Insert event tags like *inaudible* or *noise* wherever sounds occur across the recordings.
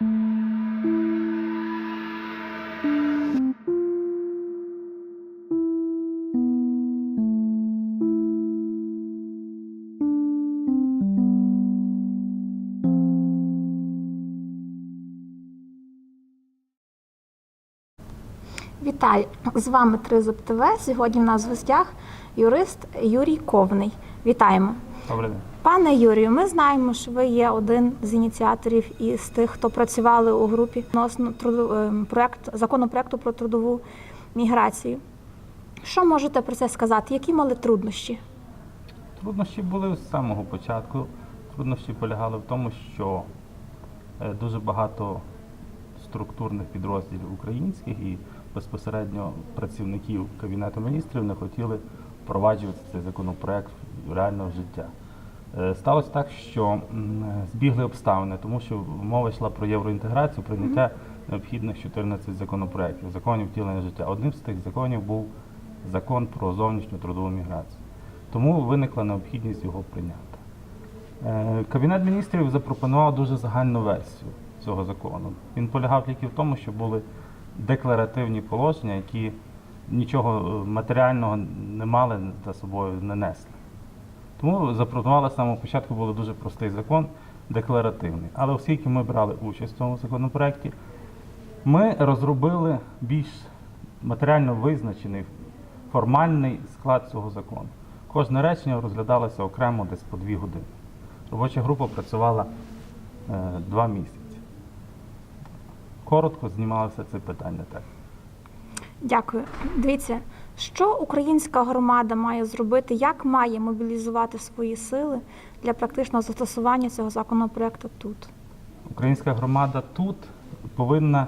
Вітаю! З вами Тризуб ТВ. Сьогодні в нас в гостях юрист Юрій Ковний. Вітаємо. Добрий день. Пане Юрію, ми знаємо, що ви є один з ініціаторів і з тих, хто працювали у групі відносно ем, проект законопроекту про трудову міграцію. Що можете про це сказати? Які мали труднощі? Труднощі були з самого початку. Труднощі полягали в тому, що е, дуже багато структурних підрозділів українських і безпосередньо працівників Кабінету міністрів не хотіли впроваджувати цей законопроект в реальне життя. Е, Сталося так, що збігли обставини, тому що мова йшла про євроінтеграцію, прийняття необхідних 14 законопроєктів, законів втілення життя. Одним з тих законів був закон про зовнішню трудову міграцію. Тому виникла необхідність його прийняти. Е, Кабінет міністрів запропонував дуже загальну версію цього закону. Він полягав тільки в тому, що були декларативні положення, які нічого е, матеріального не мали за собою, не несли. Тому запропонували з самого початку був дуже простий закон, декларативний. Але оскільки ми брали участь в цьому законопроекті, ми розробили більш матеріально визначений формальний склад цього закону. Кожне речення розглядалося окремо десь по дві години. Робоча група працювала е, два місяці. Коротко знімалося це питання так. Дякую. Дивіться, що українська громада має зробити, як має мобілізувати свої сили для практичного застосування цього законопроекту тут? Українська громада тут повинна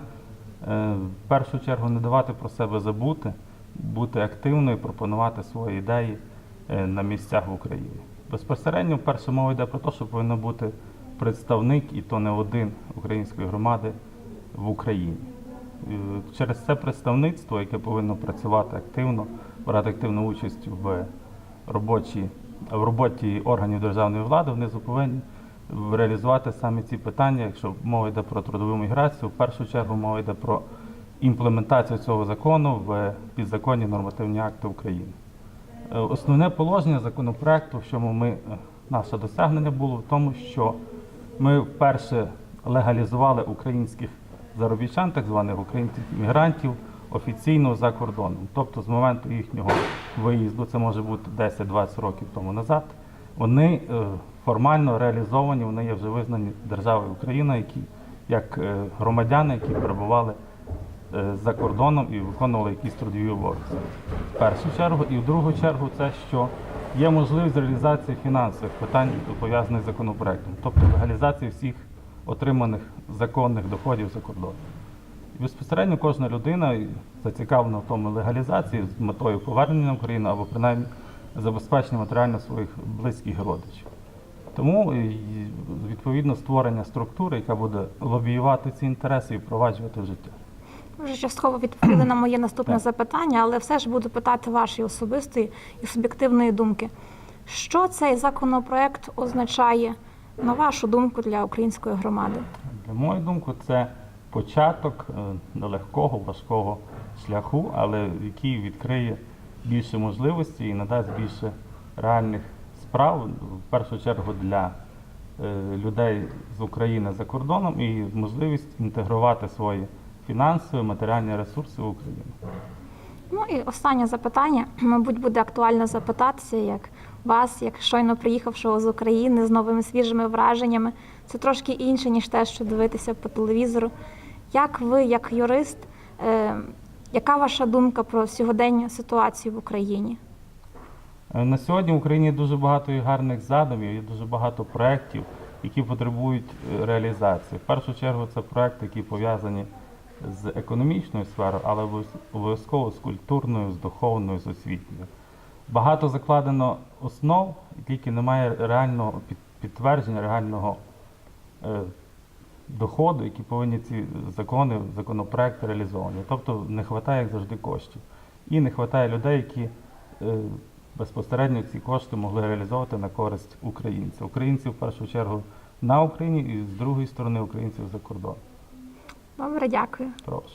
е, в першу чергу не давати про себе забути, бути активною, пропонувати свої ідеї е, на місцях в Україні. Безпосередньо перша мова йде про те, що повинен бути представник, і то не один української громади в Україні. Е, Через це представництво, яке повинно працювати активно, брати активну участь в робочі, в роботі органів державної влади, вони повинні реалізувати саме ці питання. Якщо мова йде про трудову міграцію, в першу чергу мова йде про імплементацію цього закону в підзаконні нормативні акти України. Е, Основне положення законопроекту, в чому ми, е, наше досягнення було в тому, що ми вперше легалізували українських заробітчан, так званих українських мігрантів, офіційно за кордоном. Тобто з моменту їхнього виїзду, це може бути 10-20 років тому назад, вони е, формально реалізовані, вони є вже визнані державою Україна, які як е, громадяни, які перебували е, за кордоном і виконували якісь трудові обов'язки. В першу чергу, і в другу чергу, це що є можливість реалізації фінансових питань, пов'язаних з законопроектом, тобто легалізації всіх отриманих законних доходів за кордоном. І безпосередньо кожна людина зацікавлена в тому легалізації з метою повернення на Україну або принаймні забезпечення матеріально своїх близьких родичів. Тому відповідно створення структури, яка буде лобіювати ці інтереси і впроваджувати в життя. Ви вже частково відповіли на моє наступне Так. запитання, але все ж буду питати вашої особистої і суб'єктивної думки. Що цей законопроект означає, на вашу думку, для української громади? На мою думку, це початок е, нелегкого, важкого шляху, але який відкриє більше можливостей і надасть більше реальних справ, в першу чергу для е, людей з України за кордоном і можливість інтегрувати свої фінансові, матеріальні ресурси в Україну. Ну і останнє запитання, *clears throat* мабуть, буде актуально запитатися, як вас, як щойно приїхавшого з України з новими свіжими враженнями. Це трошки інше, ніж те, що дивитися по телевізору. Як ви, як юрист, е, яка ваша думка про сьогодення ситуацію в Україні? Е, На сьогодні в Україні дуже багато і гарних задумів, є дуже багато проєктів, які потребують е, реалізації. В першу чергу це проекти, які пов'язані з економічною сферою, але обов'язково з культурною, з духовною, з освітньою. Багато закладено основ, тільки немає реального підтвердження, реального е, доходу, які повинні ці закони, законопроекти реалізовані. Тобто не вистачає, як завжди, коштів. І не вистачає людей, які е, безпосередньо ці кошти могли реалізовувати на користь українців. Українців в першу чергу на Україні і з другої сторони українців за кордоном. Добре, дякую. Прошу.